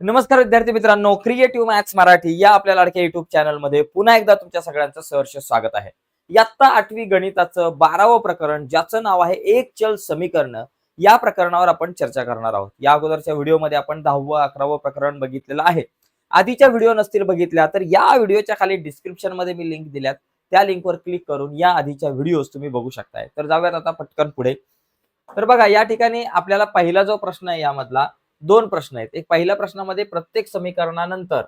नमस्कार विद्यार्थी मित्रांनो क्रिएटिव्ह मॅथ्स मराठी या आपल्या लाडक्या युट्यूब चॅनलमध्ये पुन्हा एकदा तुमच्या सगळ्यांचं सहर्ष स्वागत आहे. यात्ता आठवी गणिताचं बारावं प्रकरण ज्याचं नाव आहे एक चल समीकरण या प्रकरणावर आपण चर्चा करणार आहोत. या अगोदरच्या व्हिडिओमध्ये आपण दहावं अकरावं प्रकरण बघितलेलं आहे. आधीच्या व्हिडिओ नसतील बघितल्या तर या व्हिडिओच्या खाली डिस्क्रिप्शनमध्ये मी लिंक दिल्यात. त्या लिंकवर क्लिक करून या आधीच्या व्हिडिओज तुम्ही बघू शकताय. तर जाऊयात आता पटकन पुढे. तर बघा या ठिकाणी आपल्याला पहिला जो प्रश्न आहे यामधला दोन प्रश्न आहेत. एक पहिल्या प्रश्नामध्ये प्रत्येक समीकरणानंतर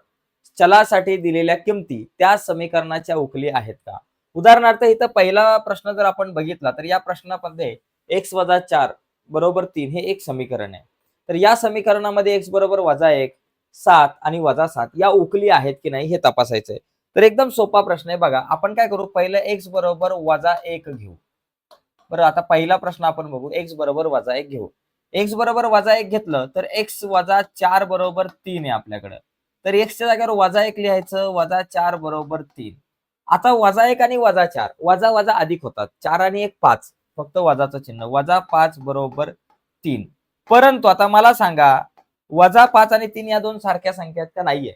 चलासाठी दिलेल्या किमती त्या समीकरणाच्या उकली आहेत का? उदाहरणार्थ इथं पहिला प्रश्न जर आपण बघितला तर या प्रश्नामध्ये एक्स वजा चार बरोबर तीन हे एक समीकरण आहे. तर या समीकरणामध्ये एक्स बरोबर वजा एक सात आणि वजा सात या उकली आहेत की नाही हे तपासायचं आहे तर एकदम सोपा प्रश्न आहे बघा. आपण काय करू? पहिलं एक्स बरोबर वजा एक घेऊ. बरं आता पहिला प्रश्न आपण बघू. एक्स बरोबर वजा एक घेऊ. एक्स बरोबर वजा एक घेतलं तर एक्स वजा चार बरोबर तीन आहे आपल्याकडं. तर एक्सच्या जागेवर वजा एक लिहायचं वजा चार बरोबर तीन. आता वजा एक आणि वजा चार वजा वजा अधिक होतात. चार आणि एक पाच फक्त वजाचं चिन्ह. वजा पाच बरोबर तीन. परंतु आता मला सांगा वजा पाच आणि तीन या दोन सारख्या संख्या आहेत का नाहीये?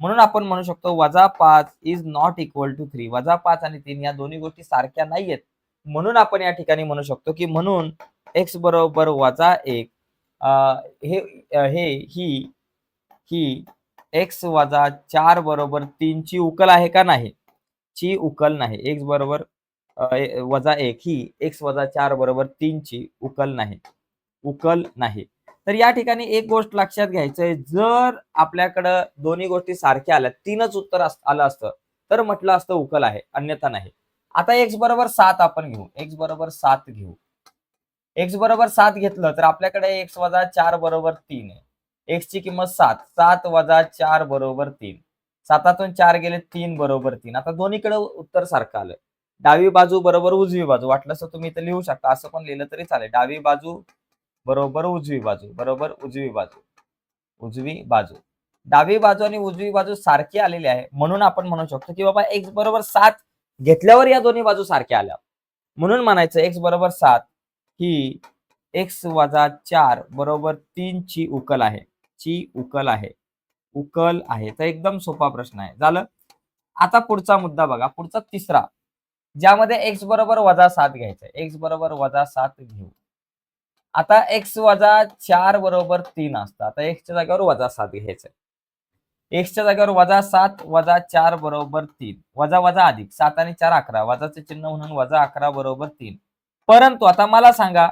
म्हणून आपण म्हणू शकतो वजा पाच is not equal to three वजा पाच आणि तीन या दोन्ही गोष्टी सारख्या नाहीयेत. म्हणून आपण या ठिकाणी म्हणू शकतो की म्हणून एक्स बरोबर वजा एक. हे हे ही ही एक्स वजा चार बरोबर तीन ची उकल आहे का नाही? ची उकल नाही. एक्स बरोबर वजा एक ही एक्स वजा चार बरोबर तीन ची उकल नाही. उकल नाही. तर या ठिकाणी एक गोष्ट लक्षात घ्यायचंय. जर आपल्याकडं दोन्ही गोष्टी सारख्या आल्या तीनच उत्तर अस- आलं असतं तर म्हटलं असतं उकल आहे अन्यथा नाही. आता एक्स बरोबर सात आपण घेऊ. एक्स बरोबर सात घेऊ. एक्स बरोबर सात घेतलं तर आपल्याकडे एक्स वजा चार बरोबर तीन आहे. एक्स ची किंमत सात. सात वजा चार बरोबर तीन. सातातून चार गेले तीन बरोबर तीन. आता दोन्हीकडे उत्तर सारखं आलं डावी बाजू बरोबर उजवी बाजू. वाटलं तर तुम्ही इथं लिहू शकता. असं पण लिहिलं तरी चालेल. डावी बाजू बरोबर उजवी बाजू. बरोबर उजवी बाजू. उजवी बाजू. डावी बाजू आणि उजवी बाजू सारखी आलेली आहे. म्हणून आपण म्हणू शकतो की बाबा एक्स बरोबर सात घेतल्यावर या दोन्ही बाजू सारख्या आल्या. म्हणून म्हणायचं एक्स बरोबर सात ही एक्स वजा चार बरोबर तीन ची उकल आहे. ची उकल आहे. उकल आहे. तर एकदम सोपा प्रश्न आहे. झालं? आता पुढचा मुद्दा बघा. पुढचा तिसरा. ज्यामध्ये एक्स बरोबर वजा सात घ्यायचं एक्स बरोबर वजा सात घेऊ. आता एक्स वजा चार बरोबर तीन असतं. आता एक्सच्या जागेवर वजा सात घ्यायचं एक्सच्या जागेवर वजा सात वजा चार बरोबर तीन. वजा वजा अधिक. सात आणि चार अकरा. वजाचे चिन्ह म्हणून वजा अकरा बरोबर तीन. परंतु आता मला सांगा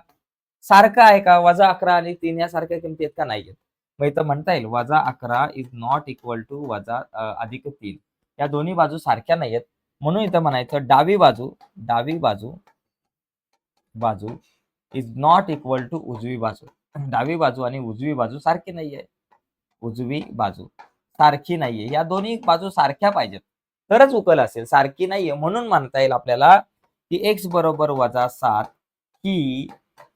सारखं आहे का वजा अकरा आणि तीन या सारख्या किमती आहेत का नाहीयेत मग इथं म्हणता येईल वजा अकरा इज नॉट इक्वल टू वजा अधिक तीन. या दोन्ही बाजू सारख्या नाहीयेत म्हणून इथं म्हणायचं डावी बाजू डावी बाजू बाजू इज नॉट इक्वल टू उजवी बाजू. डावी बाजू आणि उजवी बाजू सारखी नाहीये उजवी बाजू सारखी नाहीये या दोन्ही बाजू सारख्या पाहिजेत. तरच उकल असेल. सारखी नाहीये म्हणून म्हणता येईल आपल्याला की एक्स बरोबर वजा सात ही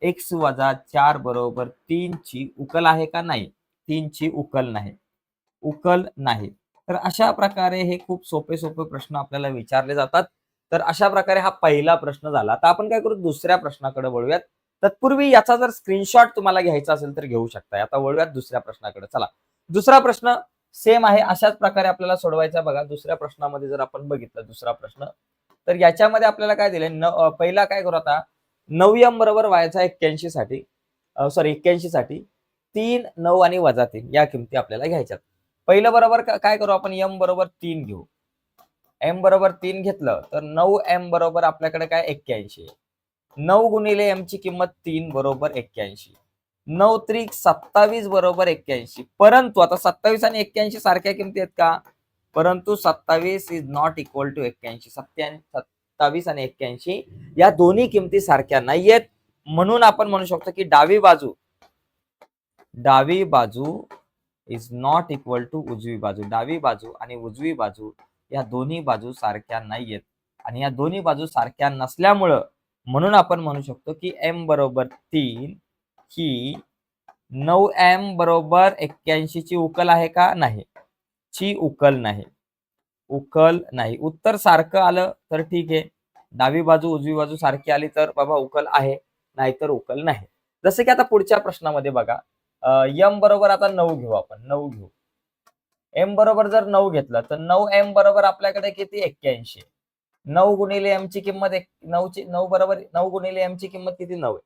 एक्स वजा चार बरोबर तीन ची उकल आहे का नाही? तीन ची उकल नाही. उकल नाही. तर अशा प्रकारे हे खूप सोपे सोपे प्रश्न आपल्याला विचारले जातात. तर अशा प्रकारे हा पहिला प्रश्न झाला. आता आपण काय करू? दुसऱ्या प्रश्नाकडे वळूयात. तत्पूर्वी याचा जर स्क्रीनशॉट तुम्हाला घ्यायचा असेल तर घेऊ शकता आता वळूयात दुसऱ्या प्रश्नाकडे. चला. दुसरा प्रश्न सेम आहे. अशाच प्रकारे आपल्याला सोडवायचा बघा. दुसऱ्या प्रश्नामध्ये जर आपण बघितलं दुसरा प्रश्न. तर याच्यामध्ये आपल्याला काय दिलंय? न पहिला काय करू आता? नऊ एम बरोबर व्हायचा एक्क्याऐंशी साठी सॉरी एक्क्याऐंशी साठी तीन नऊ आणि वजा तीन या किमती आपल्याला घ्यायच्यात. पहिलं बरोबर काय करू आपण? एम बरोबर तीन घेऊ. एम बरोबर तीन घेतलं तर नऊ एम बरोबर आपल्याकडे काय? एक्क्याऐंशी. नऊ गुणिले एम ची किंमत तीन बरोबर एक्क्याऐंशी. नऊ त्रिक सत्तावीस बरोबर एक्क्याऐंशी. परंतु आता सत्तावीस आणि एक्क्याऐंशी सारख्या किमती आहेत का? परंतु सत्तावीस इज नॉट इक्वल टू एक्क्याऐंशी. सत्या सत्तावीस आणि एक्क्याऐंशी या दोन्ही किमती सारख्या नाहीयेत. म्हणून आपण म्हणू शकतो की डावी बाजू डावी बाजू इज नॉट इक्वल टू उजवी बाजू. डावी बाजू आणि उजवी बाजू या दोन्ही बाजू सारख्या नाहीयेत. आणि या दोन्ही बाजू सारख्या नसल्यामुळं म्हणून आपण म्हणू शकतो की एम बरोबर तीन ही नऊ एम बरोबर एक्क्याऐंशी ची उकल आहे का? नाही. ची उकल नाही. उकल नाही. उत्तर सारखं आलं तर ठीक आहे. डावी बाजू उजवी बाजू सारखी आली तर बाबा उकल आहे नाहीतर उकल नाही. जसं की आता पुढच्या प्रश्नामध्ये बघा यम बरोबर आता नऊ घेऊ आपण. नऊ घेऊ. एम बरोबर जर नऊ घेतलं तर नऊ एम बरोबर आपल्याकडे किती? एक्क्याऐंशी. नऊ गुणिले एम ची किंमत एक नऊची नऊ बरोबर नऊ गुणिले एम ची किंमत किती? नऊ आहे.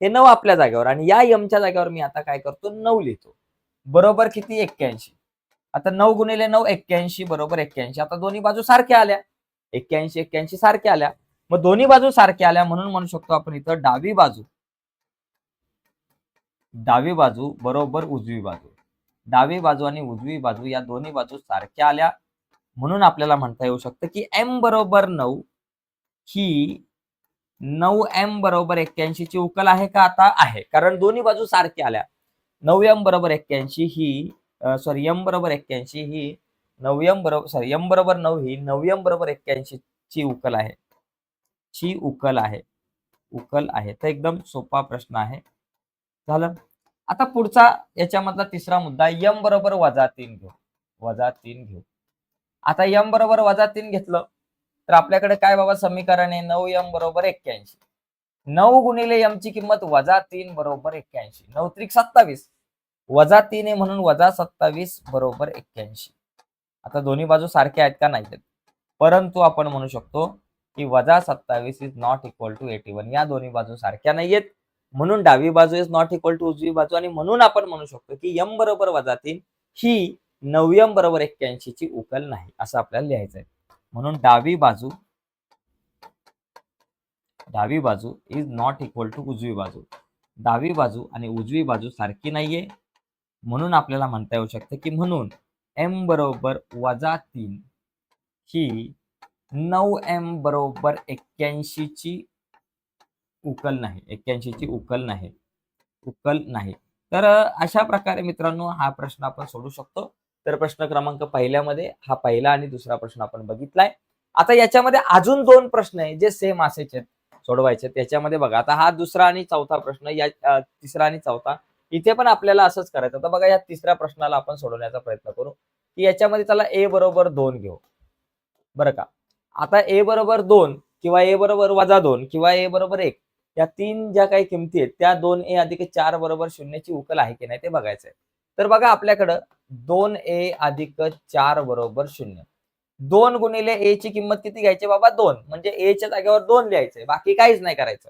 हे नऊ आपल्या जागेवर आणि या एमच्या जागेवर मी आता काय करतो? नऊ लिहितो. बरोबर किती? एक्क्याऐंशी. आता नऊ गुणिले नऊ एक्क्याऐंशी बरोबर एक्क्याऐंशी. आता दोन्ही बाजू सारख्या आल्या. एक्क्याऐंशी एक्क्याऐंशी सारख्या आल्या. मग दोन्ही बाजू सारख्या आल्या म्हणून म्हणू शकतो आपण इथं डावी बाजू. डावी बाजू बरोबर उजवी बाजू. डावी बाजू आणि उजवी बाजू या दोन्ही बाजू सारख्या आल्या म्हणून आपल्याला म्हणता येऊ शकतं की एम बरोबर नऊ ही नऊ एम बरोबर एक्क्याऐंशी ची उकल आहे का? आता आहे. कारण दोन्ही बाजू सारख्या आल्या. नऊ एम बरोबर एक्क्याऐंशी ही सॉरी यम बरोबर एक्क्याऐंशी ही नऊ बरोबर सॉरी यम बरोबर नऊ ही नव्यम बरोबर एक्क्याऐंशी ची उकल आहे. ची उकल आहे. उकल आहे. तर एकदम सोपा प्रश्न आहे. झालं? आता पुढचा याच्यामधला तिसरा मुद्दा यम बरोबर वजा तीन घेऊ. वजा तीन घेऊ. आता यम बरोबर वजा तीन घेतलं तर आपल्याकडे काय बाबा समीकरण आहे? नऊ यम बरोबर एक्क्याऐंशी. नऊ गुणिले यम ची किंमत वजा तीन बरोबर एक्क्याऐंशी. नऊ त्रिक सत्तावीस. वजा तीन आहे म्हणून वजा सत्तावीस बरोबर एक्क्याऐंशी. आता दोन्ही बाजू सारख्या आहेत का नाही परंतु आपण म्हणू शकतो की वजा सत्तावीस is not equal to eighty one या दोन्ही बाजू सारख्या नाहीयेत. म्हणून डावी बाजू इज नॉट इक्वल टू उजवी बाजू आणि म्हणून आपण म्हणू शकतो की यम बरोबर वजा तीन ही नवयम बरोबर एक्क्याऐंशी ची उकल नाही असं आपल्याला लिहायचं आहे म्हणून डावी बाजू डावी बाजू इज नॉट इक्वल टू उजवी बाजू. डावी बाजू आणि उजवी बाजू सारखी नाहीये. म्हणून आपल्याला म्हणता येऊ शकतं की म्हणून एम बरोबर वजा तीन ही नऊ एम बरोबर एक्क्याऐंशीची उकल नाही एक्क्याऐंशीची उकल नाही उकल नाही. तर अशा प्रकारे मित्रांनो हा प्रश्न आपण सोडू शकतो. तर प्रश्न क्रमांक पहिल्यामध्ये हा पहिला आणि दुसरा प्रश्न आपण बघितलाय. आता याच्यामध्ये अजून दोन प्रश्न आहे जे सेम असायचे सोडवायचे त्याच्यामध्ये बघा आता हा दुसरा आणि चौथा प्रश्न या तिसरा आणि चौथा इथे पण आपल्याला असंच करायचं. तर बघा या तिसऱ्या प्रश्नाला आपण सोडवण्याचा प्रयत्न करू. की याच्यामध्ये त्याला ए बरोबर दोन घेऊ. बरं का? आता ए बरोबर दोन किंवा ए बरोबर वजा दोन किंवा ए बरोबर एक या तीन ज्या काही किमती आहेत त्या दोन ए अधिक चार बरोबर शून्याची उकल आहे की नाही ते बघायचंय. तर बघा आपल्याकडं दोन ए अधिक चार बरोबर शून्य. दोन गुणिले ए ची किंमत किती घ्यायची बाबा? दोन. म्हणजे ए च्या जागेवर दोन लिहायचंय. बाकी काहीच नाही करायचं.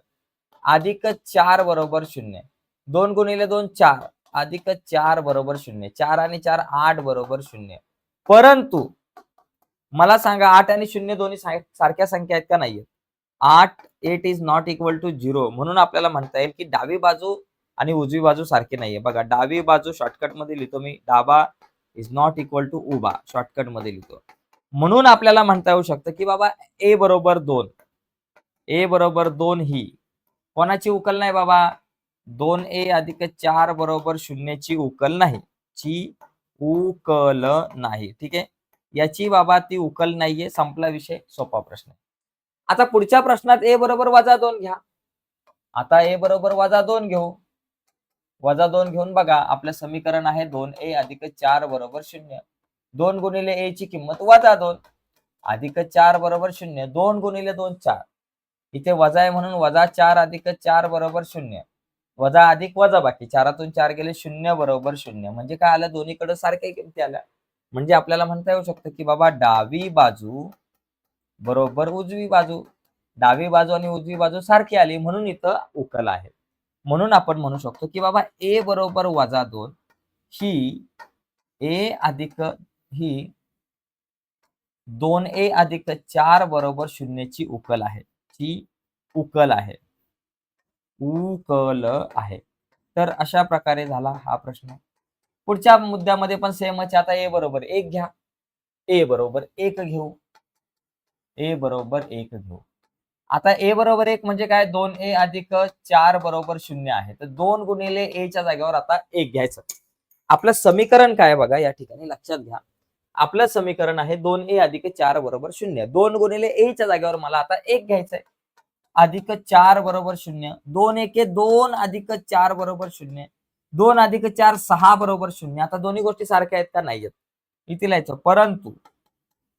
अधिक चार बरोबर शून्य. दोन गुणिले दोन चार. अधिक चार बरोबर शून्य. चार आणि चार आठ बरोबर शून्य. परंतु मला सांगा आठ आणि शून्य दोन्ही सारख्या संख्या आहेत का नाहीये आठ eight is not equal to zero. म्हणून आपल्याला म्हणता येईल की डावी बाजू आणि उजवी बाजू सारखी नाहीये. बघा डावी बाजू शॉर्टकटमध्ये लिहितो मी डाबा इज नॉट इक्वल टू उभा. शॉर्टकटमध्ये लिहितो. म्हणून आपल्याला म्हणता येऊ शकतं की बाबा ए बरोबर दोन. ए बरोबर दोन ही. कोणाची उकल नाही बाबा? दोन ए अधिक चार बरोबर शून्यची उकल नाही. ची उकल नाही. ठीक आहे? याची बाबा ती उकल नाहीये. संपला विषय. सोपा प्रश्न आता पुढच्या प्रश्नात ए बरोबर वजा दोन घ्या. आता ए बरोबर वजा दोन घेऊ. वजा दोन घेऊन बघा. आपलं समीकरण आहे दोन ए अधिक चार बरोबर शून्य. दोन गुणिले ए ची किंमत वजा दोन. अधिक चार बरोबर शून्य. दोन गुणिले दोन चार. इथे वजा आहे म्हणून वजा चार अधिक चार बरोबर शून्य. वजा अधिक वजा बाकी. चारातून चार गेले शून्य बरोबर शून्य. म्हणजे काय आलं? दोन्हीकडे सारख्या किमती आल्या. म्हणजे आपल्याला म्हणता येऊ शकतं की बाबा डावी बाजू बरोबर उजवी बाजू. डावी बाजू आणि उजवी बाजू सारखी आली म्हणून इथं उकल आहे. म्हणून आपण म्हणू शकतो की बाबा ए बरोबर वजा दोन ही ए अधिक ही दोन ए अधिक चार बरोबर शून्यची उकल आहे. ती उकल आहे. उकल आहे. तर अशा प्रकारे झाला हा प्रश्न. पुढच्या मुद्द्यामध्ये पण सेमच आता ए बरोबर एक घ्या. ए बरोबर एक घेऊ. ए बरोबर एक घेऊ. आता ए बरोबर एक म्हणजे काय? दोन ए अधिक चार बरोबर शून्य आहे. तर दोन गुणिले ए च्या जागेवर आता एक घ्यायचं. आपलं समीकरण काय बघा? या ठिकाणी लक्षात घ्या. आपलं समीकरण आहे दोन ए अधिक चार बरोबर शून्य. दोन गुणिले ए जागेवर मला आता एक घ्यायचंय. अधिक चार बरोबर शून्य. दोन एके दोन अधिक चार बरोबर शून्य. दोन अधिक चार सहा बरोबर शून्य. आता दोन्ही गोष्टी सारख्या आहेत का? नाही आहेत. इथे लिहायचं परंतु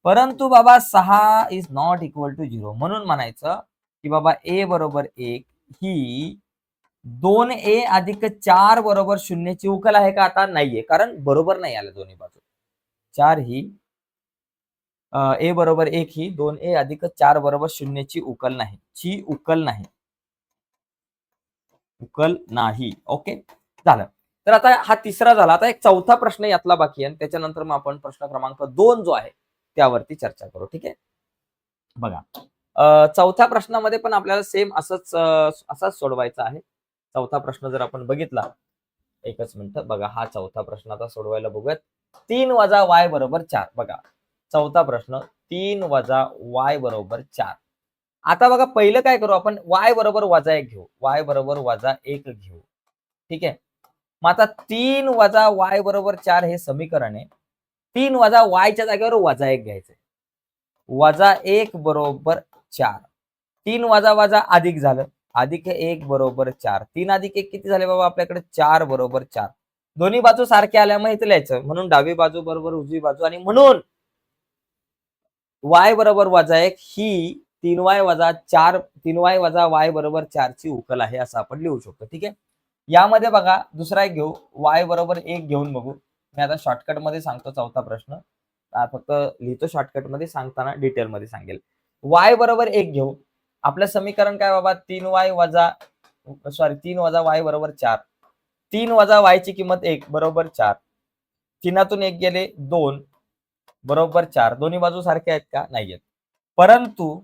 परंतु बाबा सहा is not equal to zero म्हणून म्हणायचं की बाबा ए बरोबर एक ही दोन ए अधिक चार बरोबर शून्यची उकल आहे का? आता नाहीये. कारण बरोबर नाही आलं दोन्ही बाजू. चार ही ए बरोबर एक ही दोन ए अधिक चार बरोबर शून्यची उकल नाही. ची उकल नाही. उकल नाही. ओके? झालं. तर आता हा तिसरा झाला. आता एक चौथा प्रश्न यातला बाकी आहे आणि त्याच्यानंतर मग आपण प्रश्न क्रमांक दोन जो आहे त्यावरती चर्चा करू. ठीक आहे? बघा. चौथ्या प्रश्नामध्ये पण आपल्याला सेम असंच असाच सोडवायचा आहे. चौथा प्रश्न जर आपण बघितला एकच मिनिट. बघा हा चौथा प्रश्न आता सोडवायला बघूयात. तीन वजा वाय बरोबर चार. बघा. चौथा प्रश्न तीन वजा वाय बरोबर चार. आता बघा पहिलं काय करू आपण? वाय बरोबर वजा एक घेऊ. वाय बरोबर वजा एक घेऊ. ठीक आहे? मग आता तीन वजा वाय बरोबर चार हे समीकरण आहे. तीन वजा वायच्या जागेवर वजा एक घ्यायचंय. वजा एक बरोबर चार. तीन वजा वजा अधिक झालं. अधिक एक बरोबर चार. तीन अधिक एक किती झाले बाबा आपल्याकडे? चार बरोबर चार. दोन्ही बाजू सारख्या आल्यामुळे इथं लिहायचं. म्हणून डावी बाजू बरोबर उजवी बाजू आणि म्हणून वाय बरोबर वजा एक ही तीन वाय वजा चार तीन वाय वजा वाय बरोबर चार ची उकल आहे असं आपण लिहू शकतो ठीक आहे? यामध्ये बघा दुसरा एक घेऊ वाय बरोबर एक घेऊन बघू. मी आता शॉर्टकटमध्ये सांगतो चौथा प्रश्न. फक्त लिहितो शॉर्टकटमध्ये सांगताना डिटेल मध्ये सांगेल. वाय बरोबर एक घेऊ. आपलं समीकरण काय बाबा? तीन वाय वजा सॉरी तीन वजा वाय बरोबर चार. तीन वजा वाय ची किंमत एक बरोबर चार. तीनातून एक गेले दोन. बरोबर चार. दोन्ही बाजू सारख्या आहेत का? नाही आहेत परंतु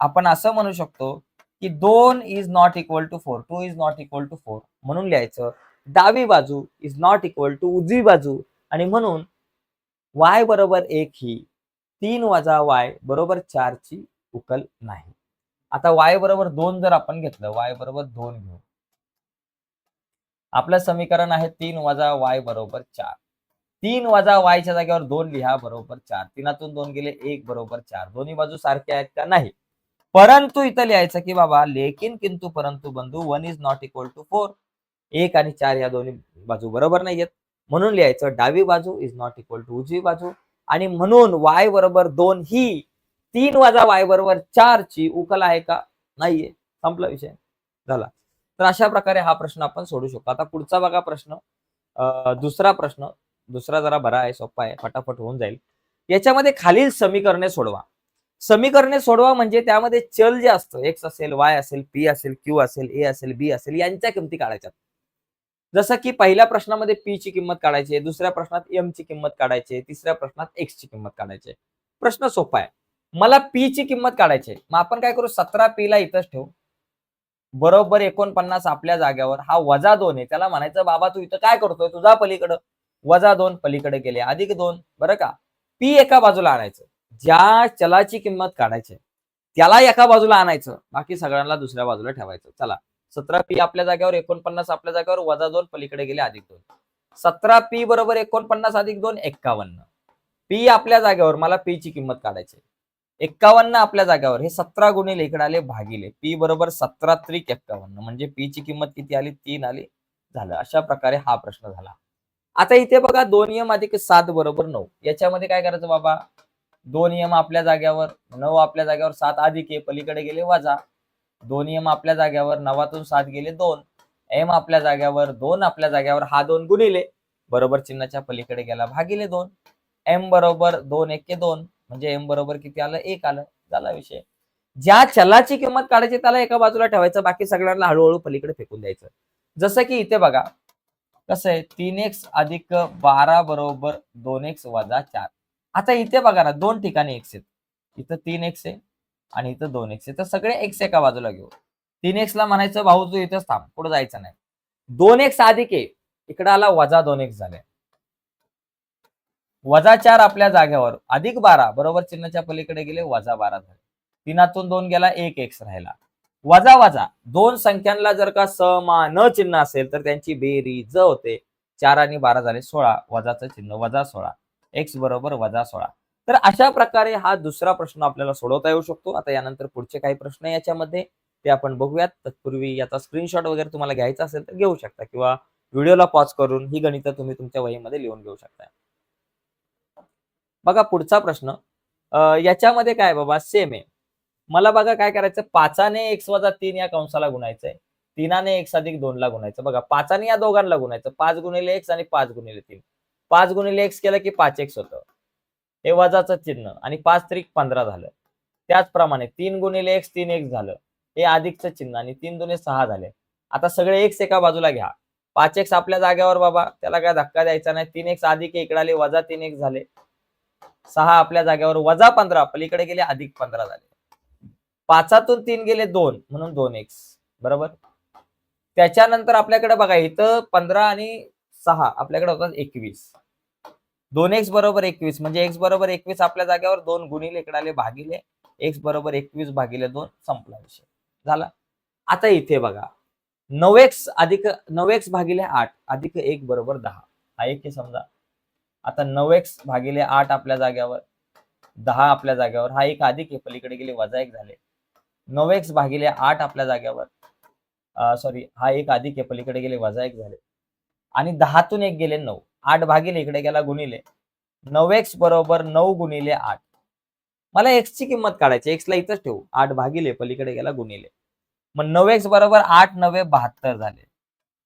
आपण असं म्हणू शकतो की दोन is not equal to four two is not equal to four म्हणून लिहायचं डावी बाजू इज नॉट इक्वल टू उजवी बाजू. आणि म्हणून वाय बरोबर एक ही तीन वजा वाय बरोबर चार ची उकल नाही. आता वाय बरोबर दोन जर आपण घेतलं वाय बरोबर दोन घेऊ. आपलं समीकरण आहे तीन वजा वाय बरोबर चार. तीन वजा वायच्या जागेवर दोन लिहा बरोबर चार. तीनातून दोन गेले एक बरोबर चार. दोन्ही बाजू सारख्या आहेत का? नाही. परंतु इथं लिहायचं की बाबा लेकिन किंतु परंतु बंधू one is not equal to four. एक आणि चार या दोन्ही बाजू बरोबर नाही आहेत. म्हणून लिहायचं डावी बाजू इज नॉट इक्वल टू उजवी बाजू. आणि म्हणून वाय बरोबर दोन ही तीन वजा वाय बरोबर चार ची उकल आहे का? नाहीये. संपला विषय. झाला. तर अशा प्रकारे हा प्रश्न आपण सोडू शकतो. आता पुढचा बघा प्रश्न. दुसरा प्रश्न. दुसरा जरा बरा आहे सोपा आहे फटाफट होऊन जाईल. याच्यामध्ये खालील समीकरणे सोडवा. समीकरणे सोडवा म्हणजे त्यामध्ये चल जे असतं एक्स असेल वाय असेल पी असेल क्यू असेल ए असेल बी असेल यांच्या किमती काढायच्या जसं की पहिल्या प्रश्नामध्ये पी ची किंमत काढायची आहे दुसऱ्या प्रश्नात एम ची किंमत काढायची आहे तिसऱ्या प्रश्नात एक्स ची किंमत काढायची. आहे प्रश्न सोपा आहे. मला पी ची किंमत काढायची आहे. मग आपण काय करू? सतरा पी ला इथंच ठेवू. बरोबर एकोणपन्नास आपल्या जाग्यावर हा वजा दोन आहे. त्याला म्हणायचं बाबा तू इथं काय करतोय? तुझा पलीकडं. वजा दोन पलीकडे गेले अधिक दोन बरं का? पी एका बाजूला आणायचं. ज्या चलाची किंमत काढायची त्याला एका बाजूला आणायचं. बाकी सगळ्यांना दुसऱ्या बाजूला ठेवायचं. चला सतरा पी आपल्या जागेवर एकोणपन्नास आपल्या जागेवर वजा दोन पलीकडे गेले अधिक दोन. सतरा पी बरोबर एकोणपन्नास अधिक दोन एक्कावन्न. पी आपल्या जागेवर मला पी ची किंमत काढायची एक्कावन्न आपल्या जागेवर हे सतरा गुणिले इकडे आले भागिले. पी बरोबर सतरा त्रिक एक्कावन्न म्हणजे पी ची किंमत किती आली? तीन आली. झालं. अशा प्रकारे हा प्रश्न झाला. आता इथे बघा दोन नियम अधिक सात बरोबर नऊ. याच्यामध्ये काय करायचं बाबा? दोन नियम आपल्या जाग्यावर नऊ आपल्या जाग्यावर सात अधिक आहे पलीकडे गेले वजा. दोन नियम आपल्या जाग्यावर नवातून सात गेले दोन. एम आपल्या जाग्यावर दोन आपल्या जाग्यावर हा दोन गुणिले. बरोबर चिन्हाच्या पलीकडे गेला भागिले दोन. एम बरोबर दोन एके दोन. म्हणजे एम बरोबर किती आलं? एक आलं. झाला विषय. ज्या चलाची किंमत काढायची त्याला एका बाजूला ठेवायचं बाकी सगळ्यांना हळूहळू पलीकडे फेकून द्यायचं. जसं की इथे बघा कसं आहे तीन एक्स अधिक बारा बरोबर दोन एक्स वजा चार. आता इथे बघा ना दोन ठिकाणी एक्स आहेत. इथं तीन एक्स आहे आणि इथं दोन एक्स आहे. तर सगळे एक्स एका बाजूला घेऊ. तीन एक्स ला म्हणायचं भाऊ तू इथंच थांब पुढे जायचं नाही. दोन एक्स अधिक आहे. इकडे आला वजा दोन एक्स झाले. वजा चार आपल्या जागेवर अधिक बारा बरोबर चिन्हाच्या पलीकडे गेले वजा बारा झाले. तीनातून दोन गेला एक एक्स राहिला. वजा वजा. दोन संख्यांना जर का समान चिन्ह असेल तर त्यांची बेरीज होते. चार आणि बारा झाले सोळा. वजाचं चिन्ह वजा सोळा. एक्स बरोबर वजा सोळा. तर अशा प्रकारे हा दुसरा प्रश्न आपल्याला सोडवता येऊ शकतो. आता यानंतर पुढचे काही प्रश्न याच्यामध्ये. ते आपण बघूयात. तत्पूर्वी याचा स्क्रीनशॉट वगैरे तुम्हाला घ्यायचा असेल तर घेऊ शकता किंवा व्हिडिओला पॉज करून ही गणितं तुम्ही तुमच्या वहीमध्ये लिहून घेऊ शकता. बघा पुढचा प्रश्न. याच्यामध्ये काय बाबा? सेम आहे. मला बघा काय करायचं पाचाने एक्स वजा तीन या कंसाला गुणायचंय. तीनाने एक्स अधिक दोन ला गुणायचं. बघा पाचाने या दोघांना गुणायचं. पाच गुणिले एक्स आणि पाच गुणिले तीन. पाच गुणिले एक्स केलं की पाच एक्स होतं. हे वजाचं चिन्ह. आणि पाच त्रिक पंधरा झालं. त्याचप्रमाणे तीन गुणिले एक्स तीन एक्स झालं. हे अधिकचं चिन्ह. आणि तीन दुने सहा झाले. आता सगळे एक्स एका बाजूला घ्या. पाच एक्स आपल्या जागेवर बाबा. त्याला काय धक्का द्यायचा नाही. तीन एक्स अधिक इकडे आले वजा तीन एक्स झाले. सहा आपल्या जागेवर वजा पंधरा. पलीकडे गेले अधिक पंधरा झाले. पाचातून तीन गेले दोन म्हणून दोन एक्स बरोबर? त्याच्यानंतर आपल्याकडे बघा इथं पंधरा आणि सहा आपल्याकडे होतात एकवीस. दोन एक्स बरोबर एकवीस म्हणजे एक्स बरोबर एकवीस आपल्या जागेवर दोन गुणिले इकडे आले भागिले एक्स बरोबर एकवीस भागिले दोन संपला विषय. झाला? आता इथे बघा नऊ एक्स अधिक नऊ एक्स भागिले आठ अधिक एक बरोबर दहा. हा एक हे समजा. आता नऊ एक्स भागिले आठ आपल्या जाग्यावर दहा आपल्या जाग्यावर हा एक अधिक आहे पलीकडे गेले वजा एक झाले. नऊ एक्स भागिले आठ आपल्या जाग्यावर. सॉरी हा एक अधिक आहे पलीकडे गेले वजा एक झाले. आणि दहातून एक गेले नऊ. आठ भागिले इकडे गेला गुणिले. नऊ एक्स बरोबर नऊ गुणिले आठ. मला एक्स ची किंमत काढायची एक्सला इथंच ठेवू. आठ भागिले पलीकडे गेला गुणिले. मग नऊ एक्स बरोबर आठ नवे बहात्तर झाले.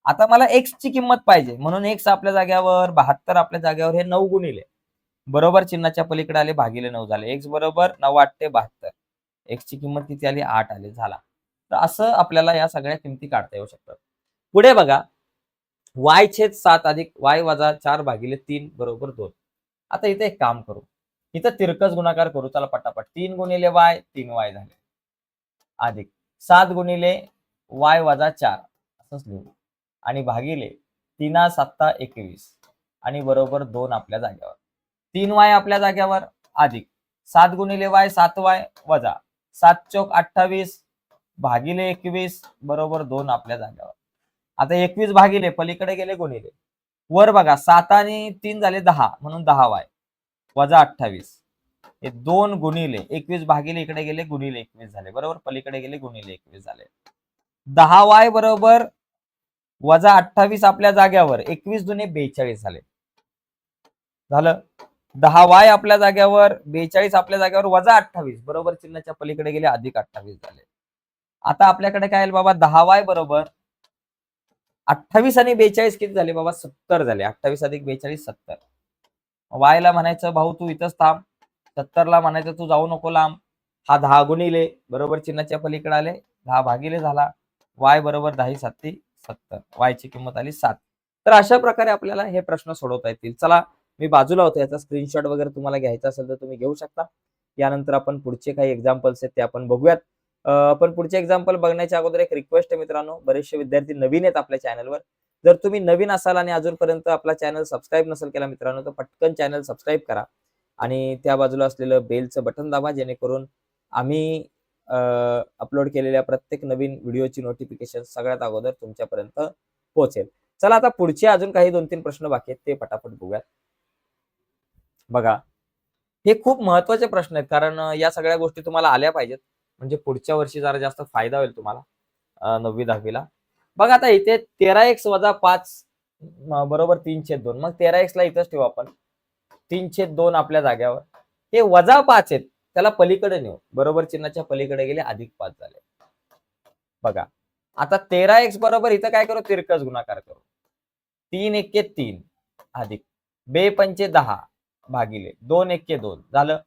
आता मला एक्स ची किंमत पाहिजे. म्हणून एक्स आपल्या जाग्यावर बहात्तर आपल्या जाग्यावर हे नऊ गुणिले. बरोबर चिन्हाच्या पलीकडे आले भागिले नऊ झाले. एक्स बरोबर नऊ आठ ते बहात्तर. एक्सची किंमत किती आली? आठ आली. झाला. तर असं आपल्याला या सगळ्या किमती काढता येऊ शकतात. पुढे बघा. वाय छेद सात अधिक वाय वजा चार भागिले तीन बरोबर दोन. आता इथे एक काम करू. इथं तिरकस गुणाकार करू. चला पटापट. तीन गुणिले वाय तीन वाय झाले. अधिक सात गुणिले वाय वजा चार. असंच लिहू. आणि भागिले तीना सत्ता एकवीस. आणि बरोबर दोन आपल्या जाग्यावर तीन वाय आपल्या जाग्यावर अधिक सात गुणिले वाय सात वाय वजा सात चौक अठ्ठावीस भागिले एकवीस बरोबर दोन आपल्या जाग्यावर आता एकवीस भागिले पलीकडे गेले गुणिले. वर बघा सात आणि तीन झाले दहा म्हणून दहा वाय. वजा अठ्ठावीस. हे दोन गुणिले एकवीस भागिले इकडे गेले गुणिले एकवीस झाले. बरोबर? पलीकडे गेले गुणिले एकवीस झाले. दहा वाय बरोबर वजा अठ्ठावीस आपल्या जाग्यावर एकवीस दुने बेचाळीस झाले. झालं? दहा वाय आपल्या जाग्यावर बेचाळीस आपल्या जाग्यावर वजा अठ्ठावीस. बरोबर? चिन्हाच्या पलीकडे गेले अधिक अठ्ठावीस झाले. आता आपल्याकडे काय आहे बाबा? दहा वाय बरोबर? अठ्ठावीस आणि बेचाळीस किती झाले बाबा? सत्तर झाले. अठ्ठावीस अधिक बेचाळीस सत्तर. वायला म्हणायचं भाऊ तू इथंच थांब. सत्तरला म्हणायचं तू जाऊ नको लांब. हा दहा गुणिले. बरोबर? चिन्हाच्या पलीकडे आले. दहा भागिले झाला. वाय बरोबर दहा साती सत्तर. वायची किंमत आली सात. तर अशा प्रकारे आपल्याला हे प्रश्न सोडवता येतील. चला मी बाजूला होतो याचा स्क्रीनशॉट वगैरे तुम्हाला घ्यायचा असेल तर तुम्ही घेऊ शकता. यानंतर आपण पुढचे काही एक्झाम्पल्स आहेत ते आपण बघूयात. आपण पण पुढचे एक्झाम्पल बघण्याच्या अगोदर एक रिक्वेस्ट आहे मित्रांनो. बरेचसे विद्यार्थी नवीन आहेत आपल्या चॅनलवर जर तुम्ही नवीन असाल आणि अजूनपर्यंत आपला चॅनल सबस्क्राईब नसेल केला मित्रांनो तर पटकन चॅनल सबस्क्राईब करा. आणि त्या बाजूला असलेलं बेलचं बटन दाबा जेणेकरून आम्ही अपलोड केलेल्या प्रत्येक नवीन व्हिडिओची नोटिफिकेशन सगळ्यात अगोदर तुमच्यापर्यंत पोहोचेल. चला आता पुढचे अजून काही दोन तीन प्रश्न बाकी आहेत ते पटापट बघूयात. बघा हे खूप महत्त्वाचे प्रश्न आहेत. कारण या सगळ्या गोष्टी तुम्हाला आल्या पाहिजेत. म्हणजे पुढच्या वर्षी जरा जास्त फायदा होईल तुम्हाला नववी दहावीला. बघा आता इथे तेरा एक्स वजा पाच बरोबर तीनशे दोन. मग तेरा एक्स ला इथंच ठेवू आपण. तीनशे दोन आपल्या जाग्यावर. हे वजा पाच आहेत त्याला पलीकडे नेऊ. बरोबर चिन्हाच्या पलीकडे गेले अधिक पाच झाले. बघा आता तेरा एक्स बरोबर इथं काय करू? तिरकस गुणाकार करू. तीन एक्के तीन अधिक. बे पंचे दहा. भागिले दोन एक्के दोन. झालं?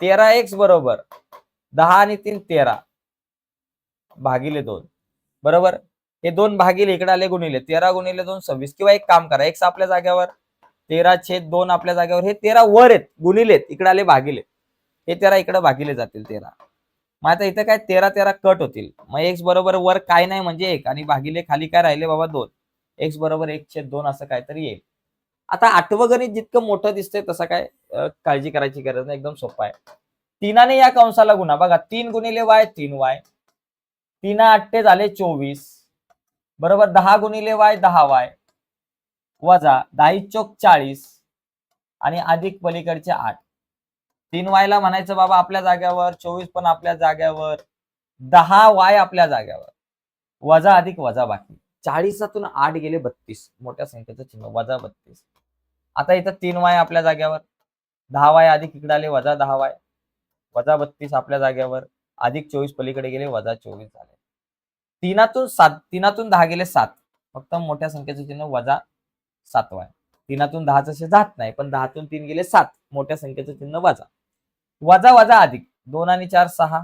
तेरा एक्स बरोबर दहा आणि तीन तेरा. भागिले दोन. बरोबर? हे दोन भागिले इकडे आले गुणिले. तेरा गुणिले दोन सव्वीस. किंवा एक काम करा. एक्स आपल्या जाग्यावर तेरा छेद दोन आपल्या जाग्यावर हे तेरा वर आहेत. गुणिलेत इकडे आले भागिले. हे तेरा इकडे भागिले जातील तेरा. मग आता इथं काय? तेरा तेरा कट होतील. मग एक्स बरोबर वर काय नाही म्हणजे एक. आणि भागिले खाली काय राहिले बाबा दोन. एक्स बरोबर एक छेद दोन असं काहीतरी येईल. आता आठवं गणित जितकं मोठं दिसतंय तसं काय काळजी करायची गरज नाही. एकदम सोपं आहे. तीनाने या कंसाला गुणा. बघा तीन गुणिले वाय तीन वाय. तीना आठटे झाले चोवीस. बरोबर दहा गुणिले वाय दहा वाय. वजा दहाई चोक चाळीस आणि अधिक पलीकडचे आठ. तीन वायला म्हणायचं बाबा आपल्या जाग्यावर चोवीस पण आपल्या जाग्यावर दहा वाय आपल्या जाग्यावर. वजा अधिक वजा बाकी. चाळीसातून आठ गेले बत्तीस. मोठ्या संख्येचं चिन्ह वजा बत्तीस. आता इथं तीन वाय आपल्या जाग्यावर दहा वाय अधिक इकडे आले वजा दहा वाय. वजा बत्तीस आपल्या जाग्यावर अधिक चोवीस पलीकडे गेले वजा चोवीस झाले. तीनातून सात तीनातून दहा गेले सात. फक्त मोठ्या संख्येचं चिन्ह वजा सात वाय. तीनातून दहाच असे जात नाही पण दहातून तीन गेले सात. मोठ्या संख्येचं चिन्ह वजा. वजा वजा अधिक. दोन आणि चार सहा.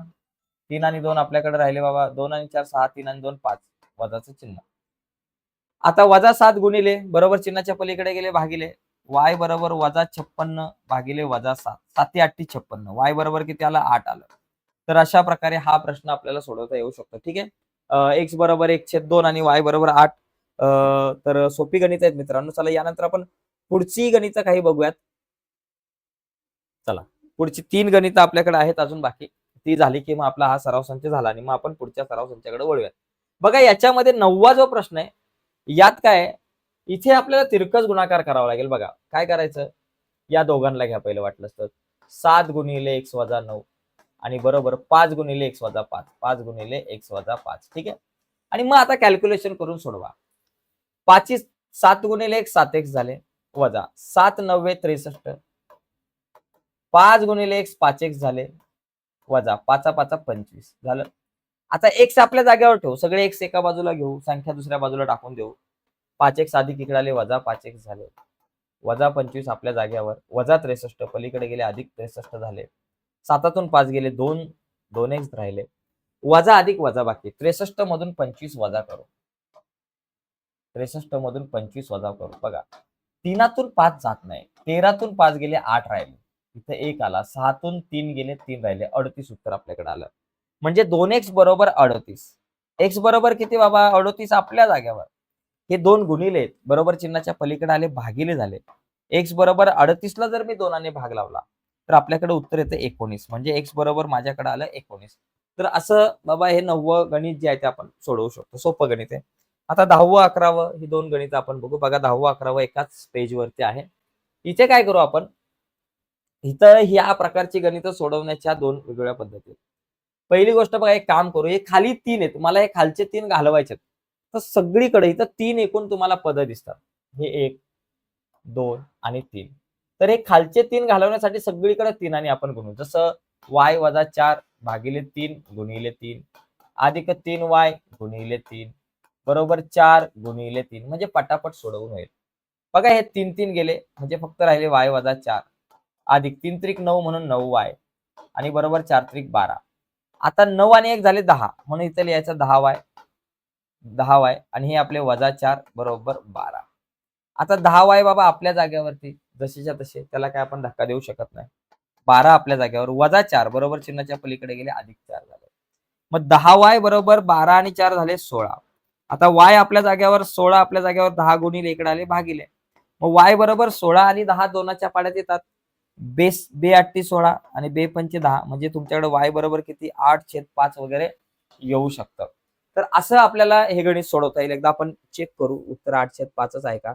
तीन आणि दोन आपल्याकडे राहिले बाबा. दोन आणि चार सहा. तीन आणि दोन पाच. वजाचं चिन्ह. आता वजा सात गुणिले बरोबर चिन्हाच्या पलीकडे गेले भागिले. वाय बरोबर वजा छप्पन्न भागिले वजा सात. साती आठटी छप्पन्न. वाय बरोबर किती आलं? आठ आलं. तर अशा प्रकारे हा प्रश्न आपल्याला सोडवता येऊ शकतो. ठीक आहे? एक्स बरोबर एकशे दोन आणि वाय बरोबर आठ. अं, तर सोपी गणित आहेत मित्रांनो. चला यानंतर आपण पुढची गणित काही बघूयात. चला पुढची तीन गणित आपल्याकडे आहेत. अजून बाकी ती झाली की मग आपला हा सराव संच झाला आणि मग आपण पुढच्या सराव संचाकडे वळूयात. बघा याच्यामध्ये नववा जो प्रश्न आहे यात काय इथे आपल्याला तिरकस गुणाकार करावा लागेल बघा. काय करायचं? या दोघांना घ्या पहिलं वाटलं तर. सात गुणिले एक्स वजा नऊ. आणि बरोबर पाच गुणिले एक्स वजा पाच. पाच गुणिले एक्स वजा पाच. ठीक आहे? आणि मग आता कॅल्क्युलेशन करून सोडवा. पाची सात गुणिले एक सात एक्स झाले. वजा. सात नव्वे त्रेसष्ट. पाच गुणिले एक्स पाच एक्स झाले. वजा. पाचा पाचा पंचवीस. झालं. आता एक्स आपल्या जागेवर ठेवू. सगळे एक्स एका बाजूला घेऊ. संख्या दुसऱ्या बाजूला टाकून देऊ. पाच एक अधिक इकडे आले वजा पाच एक झाले. वजा पंचवीस आपल्या जागेवर वजा त्रेसष्ट पलीकडे गेले अधिक त्रेसष्ट झाले. सातातून पाच गेले दोन दोन एक्स राहिले. वजा अधिक वजा बाकी. त्रेसष्ट मधून पंचवीस वजा करू. त्रेसष्ट मधून पंचवीस वजा करू. बघा तीनातून पाच जात नाही. तेरातून पाच गेले आठ राहिले. इथे एक आला. सहातून तीन गेले तीन राहिले. अडतीस उत्तर आपल्याकडे आलं. म्हणजे दोन एक्स बरोबर अडतीस. एक्स बरोबर किती बाबा? अडतीस आपल्या जाग्यावर. हे दोन गुणिले आहेत. बरोबर चिन्हाच्या पलीकडे आले भागिले झाले. एक्स बरोबर अडतीसला जर मी दोनाने भाग लावला तर आपल्याकडे उत्तर येतं एकोणीस. म्हणजे एक्स बरोबर माझ्याकडे आलं एकोणीस. तर असं बाबा हे नववं गणित जे आहे ते आपण सोडवू शकतो. सोपं गणित आहे. आता दहावं अकरावं ही दोन गणित आपण बघू. बघा दहावं अकरावं एकाच पेजवरती आहे. इथे काय करू आपण? इथं ह्या प्रकारची गणित सोडवण्याच्या दोन वेगवेगळ्या पद्धती पहिली गोष्ट बघा एक काम करू. हे खाली तीन आहेत. मला हे खालचे तीन घालवायचे तर सगळीकडे इथं तीन एकूण तुम्हाला पद दिसतात. हे एक दोन आणि तीन. तर हे खालचे तीन घालवण्यासाठी सगळीकडे तीन आणि आपण गुणू. जसं वाय वजा चार भागिले तीन गुणिले तीन. अधिक तीन वाय गुणिले तीन. बरोबर चार गुणिले तीन. म्हणजे पटापट सोडवून होईल. बघा हे तीन तीन गेले. म्हणजे फक्त राहिले वाय वजा चार. अधिक तीन त्रिक नऊ म्हणून नऊ वाय आणि बरोबर चार त्रिक बारा. आता नऊ आणि एक झाले दहा. म्हणून इथे लिहायचं दहा वाय दहा वाय आणि हे आपले वजा चार बरोबर बारा. आता दहा वाय बाबा आपल्या जागेवरती जसेच्या तसे त्याला काय आपण धक्का देऊ शकत नाही. बारा आपल्या जागेवर वजा चार बरोबर चिन्हाच्या पलीकडे गेले अधिक चार झाले. मग दहा वाय बरोबर बारा आणि चार झाले सोळा. आता वाय आपल्या जागेवर सोळा आपल्या जागेवर दहा गुणिले इकडे आले भागिले. मग वाय बरोबर सोळा आणि दहा दोनाच्या पाड्यात येतात. बेस बे आठटी सोळा आणि बे पंचे दहा. म्हणजे तुमच्याकडे वाय बरोबर किती? आठ छेद पाच वगैरे येऊ शकतं. तर असं आपल्याला हे गणित सोडवता येईल. एकदा आपण चेक करू. उत्तर आठशे पाचच आहे का?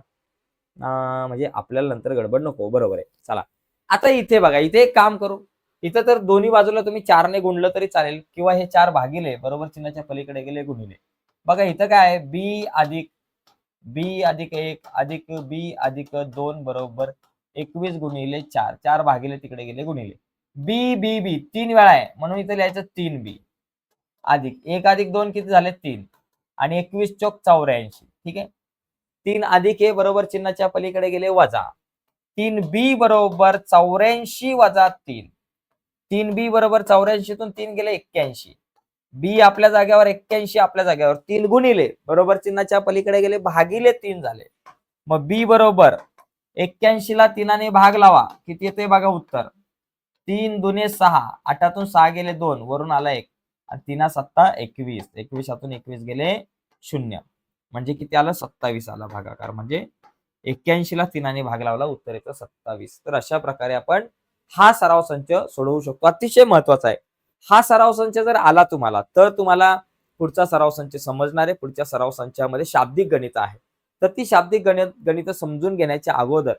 म्हणजे आपल्याला नंतर गडबड नको. बरोबर आहे. चला. आता इथे बघा. इथे एक काम करू. इथं तर दोन्ही बाजूला तुम्ही चारने गुणलं तरी चालेल. किंवा हे चार भागिले. बरोबर चिन्हाच्या पलीकडे गेले गुणिले. बघा इथं काय आहे? बी अधिक बी अधिक एक अधिक बी अधिक दोन बरोबर एकवीस गुणिले चार. चार भागिले तिकडे गेले गुणिले. बी बी बी तीन वेळा आहे. म्हणून इथं लिहायचं तीन बी अधिक. एक अधिक दोन किती झाले? तीन. आणि एकवीस चौक चौऱ्याऐंशी. ठीक आहे? तीन अधिक ए बरोबर चिन्हाच्या पलीकडे गेले वजा. तीन बी बरोबर चौऱ्याऐंशी वजा तीन. तीन बी बरोबर चौऱ्याऐंशीतून तीन गेले एक्क्याऐंशी. बी आपल्या जागेवर एक्क्याऐंशी आपल्या जागेवर तीन गुणिले. बरोबर चिन्हाच्या पलीकडे गेले भागिले तीन झाले. मग बी बरोबर एक्क्याऐंशी ला तीनाने भाग लावा. किती येते बघा उत्तर. तीन दुने सहा. आठातून सहा गेले दोन. वरून आला एक. आणि तीना सत्ता एकवीस. एकवीसातून एकवीस गेले शून्य. म्हणजे किती आलं? सत्तावीस आला भागाकार. म्हणजे एक्क्याऐंशी ला भाग लावला उत्तर येतं सत्तावीस. तर अशा प्रकारे आपण हा सराव संच सोडवू शकतो. अतिशय महत्त्वाचा आहे. हा सराव संच जर आला तुम्हाला तर तुम्हाला पुढचा सराव संच समजणार आहे. पुढच्या सराव संचामध्ये शाब्दिक गणित आहे. तर ती शाब्दिक गणित गणित समजून घेण्याच्या अगोदर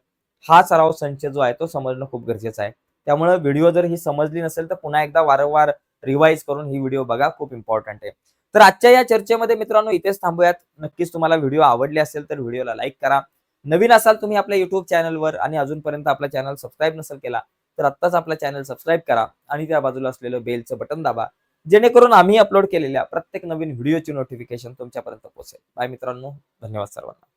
हा सराव संच जो आहे तो समजणं खूप गरजेचं आहे. त्यामुळे व्हिडिओ जर ही समजली नसेल तर पुन्हा एकदा वारंवार रिवाईज करून ही व्हिडिओ बघा खूप इम्पॉर्टंट आहे. तर आजच्या या चर्चेमध्ये मित्रांनो इथेच थांबूयात. नक्कीच तुम्हाला व्हिडिओ आवडले असेल तर व्हिडिओला लाईक करा. नवीन असाल तुम्ही आपल्या युट्यूब चॅनलवर आणि अजूनपर्यंत आपला चॅनल सबस्क्राईब नसेल केला तर आत्ताच आपला चॅनल सबस्क्राईब करा आणि त्या बाजूला असलेलं बेलचं बटन दाबा जेणेकरून आम्ही अपलोड केलेल्या प्रत्येक नवीन व्हिडिओची नोटिफिकेशन तुमच्यापर्यंत पोहोचेल. बाय मित्रांनो. धन्यवाद सर्वांना.